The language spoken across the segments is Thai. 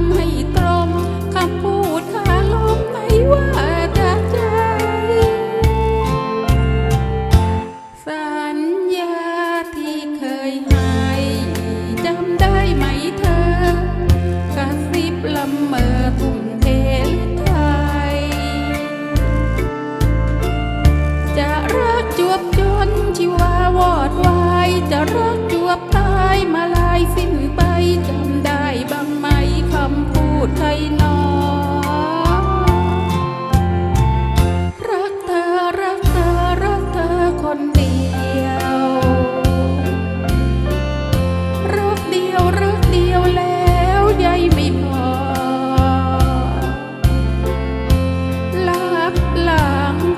ำให้ตรงคำพูดขาลมไม่ว่าใจ สัญญาที่เคยให้จำได้ไหมเธอกระซิบลำเมอทุ่มเทลไทยจะรักจวบจนชีวาวอดวาย จะรักจวบตายมาลายสิ้นไปจำ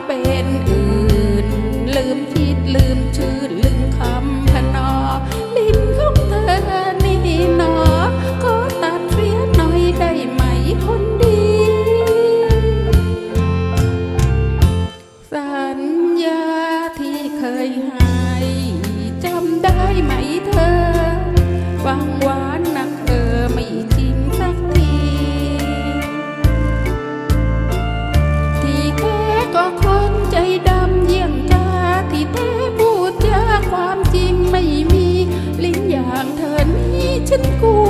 เป็นอื่น ลืมคิดลืมชื่อลืมคำพนอ ลิ้นของเธอนี่หนอ ก็ตัดเสียหน่อยได้ไหมคนดี สัญญาที่เคยให้จำได้ไหมเธอ จา